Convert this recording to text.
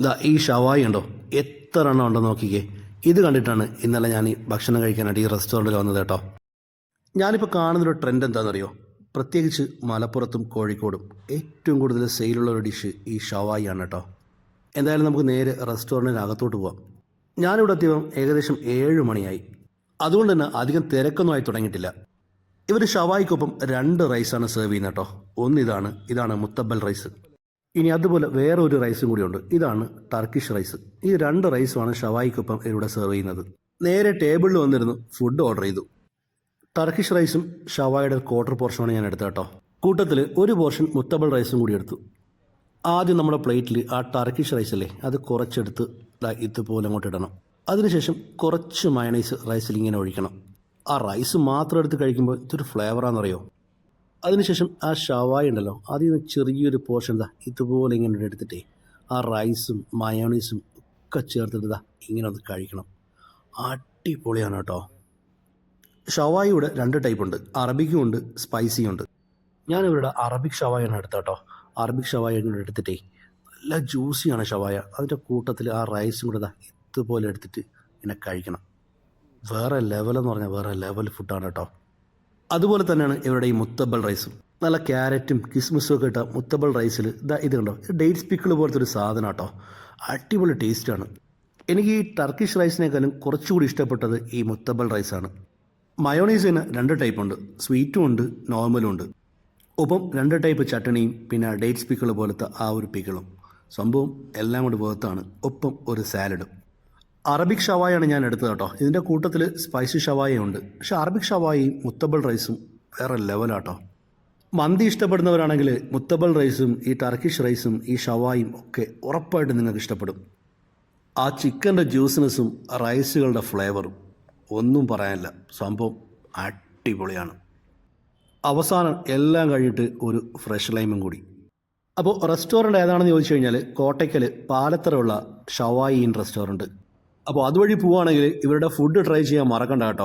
ഇതാ ഈ ഷവായി ഉണ്ടോ എത്ര എണ്ണം ഉണ്ടോ നോക്കിക്കേ. ഇത് കണ്ടിട്ടാണ് ഇന്നലെ ഞാൻ ഈ ഭക്ഷണം കഴിക്കാനായിട്ട് ഈ റെസ്റ്റോറന്റിൽ വന്നത് കേട്ടോ. ഞാനിപ്പോൾ കാണുന്നൊരു ട്രെൻഡ് എന്താണെന്നറിയോ? പ്രത്യേകിച്ച് മലപ്പുറത്തും കോഴിക്കോടും ഏറ്റവും കൂടുതൽ സെയിലുള്ള ഒരു ഡിഷ് ഈ ഷവായി ആണ് കേട്ടോ. എന്തായാലും നമുക്ക് നേരെ റെസ്റ്റോറന്റിനകത്തോട്ട് പോവാം. ഞാനിവിടെ എത്തിയപ്പം ഏകദേശം ഏഴ് മണിയായി. അതുകൊണ്ട് തന്നെ അധികം തിരക്കൊന്നും ആയി തുടങ്ങിയിട്ടില്ല. ഇവർ ഷവായിക്കൊപ്പം രണ്ട് റൈസാണ് സെർവ് ചെയ്യുന്നത് കേട്ടോ. ഒന്നിതാണ് ഇതാണ് മുത്തബൽ റൈസ് ഇനി അതുപോലെ വേറെ ഒരു റൈസും കൂടിയുണ്ട്. ഇതാണ് ടർക്കിഷ് റൈസ് ഈ രണ്ട് റൈസുമാണ് ഷവായിക്കൊപ്പം ഇവിടെ സെർവ് ചെയ്യുന്നത്. നേരെ ടേബിളിൽ വന്നിരുന്നു ഫുഡ് ഓർഡർ ചെയ്തു. ടർക്കിഷ് റൈസും ഷവായുടെ ക്വാർട്ടർ പോർഷനാണ് ഞാൻ എടുത്തത് കേട്ടോ. കൂട്ടത്തിൽ ഒരു പോർഷൻ മുത്തബൽ റൈസും കൂടി എടുത്തു. ആദ്യം നമ്മുടെ പ്ലേറ്റിൽ ആ ടർക്കിഷ് റൈസ് അല്ലേ അത് കുറച്ചെടുത്ത് ഇതുപോലെ അങ്ങോട്ട് ഇടണം. അതിനുശേഷം കുറച്ച് മയണൈസ് റൈസിൽ ഇങ്ങനെ ഒഴിക്കണം. ആ റൈസ് മാത്രം എടുത്ത് കഴിക്കുമ്പോൾ ഇതൊരു ഫ്ലേവറാണെന്നറിയോ അതിനുശേഷം ആ ഷവായി ഉണ്ടല്ലോ അതിൽ നിന്ന് ചെറിയൊരു പോർഷൻ ഇതാ ഇതുപോലെ ഇങ്ങനെ എടുത്തിട്ടേ ആ റൈസും മയോണീസും ഒക്കെ ചേർത്തിട്ട് ഇങ്ങനെ ഒന്ന് കഴിക്കണം. അടിപൊളിയാണ് കേട്ടോ. ഷവായിയുടെ രണ്ട് ടൈപ്പ് ഉണ്ട് അറബിക്കും ഉണ്ട് സ്പൈസിയും ഉണ്ട്. ഞാൻ ഇവരുടെ അറബിക് ഷവായാണ് എടുത്തത് കേട്ടോ. അറബിക് ഷവായ ഇങ്ങനെ എടുത്തിട്ടേ നല്ല ജ്യൂസിയാണ് ഷവായ. അതിന്റെ കൂട്ടത്തിൽ ആ റൈസും കൂടെ ഇതാ ഇതുപോലെ എടുത്തിട്ട് ഇങ്ങനെ കഴിക്കണം. വേറെ ലെവലെന്ന് പറഞ്ഞാൽ വേറെ ലെവൽ ഫുഡാണ് കേട്ടോ. അതുപോലെ തന്നെയാണ് ഇവരുടെ ഈ മുത്തബൽ റൈസും. നല്ല ക്യാരറ്റും കിസ്മിസും ഒക്കെ ഇട്ട മുത്തബൽ റൈസിൽ ഇതാ ഇത് കണ്ടോ? ഡേറ്റ്സ് പിക്കിൾ പോലത്തെ ഒരു സാധനം കേട്ടോ. അടിപൊളി ടേസ്റ്റാണ് എനിക്ക് ഈ ടർക്കിഷ് റൈസിനേക്കാളും കുറച്ചുകൂടി ഇഷ്ടപ്പെട്ടത് ഈ മുത്തബൽ റൈസാണ്. മയോണൈസിന് രണ്ട് ടൈപ്പ് ഉണ്ട്. സ്വീറ്റും ഉണ്ട് നോർമലും ഉണ്ട്. ഒപ്പം രണ്ട് ടൈപ്പ് ചട്ടണിയും പിന്നെ ഡേറ്റ്സ് പിക്കിൾ പോലത്തെ ആ ഒരു പിക്കിളും സംഭവം എല്ലാം കൂടി വേർത്താണ് ഒപ്പം ഒരു സാലഡും അറബിക് ഷവായാണ് ഞാൻ എടുത്തത് കേട്ടോ. ഇതിന്റെ കൂട്ടത്തിൽ സ്പൈസി ഷവായ ഉണ്ട്. പക്ഷെ അറബിക് ഷവായും മുത്തബൽ റൈസും വേറെ ലെവലാട്ടോ മന്തി ഇഷ്ടപ്പെടുന്നവരാണെങ്കിൽ മുത്തബൽ റൈസും ഈ ടർക്കിഷ് റൈസും ഈ ഷവായും ഒക്കെ ഉറപ്പായിട്ട് നിങ്ങൾക്ക് ഇഷ്ടപ്പെടും. ആ ചിക്കന്റെ ജ്യൂസിനെസ്സും റൈസുകളുടെ ഫ്ലേവറും ഒന്നും പറയാനില്ല. സംഭവം അടിപൊളിയാണ്. അവസാനം എല്ലാം കഴിഞ്ഞിട്ട് ഒരു ഫ്രഷ് ലൈമും കൂടി. അപ്പോൾ റെസ്റ്റോറന്റ് ഏതാണെന്ന് ചോദിച്ചു കഴിഞ്ഞാൽ കോട്ടയ്ക്കൽ പാലത്തറയുള്ള ഷവായി ഇൻ റെസ്റ്റോറന്റ് അപ്പോൾ അതുവഴി പോവുകയാണെങ്കിൽ ഇവരുടെ ഫുഡ് ട്രൈ ചെയ്യാൻ മറക്കണ്ട കേട്ടോ.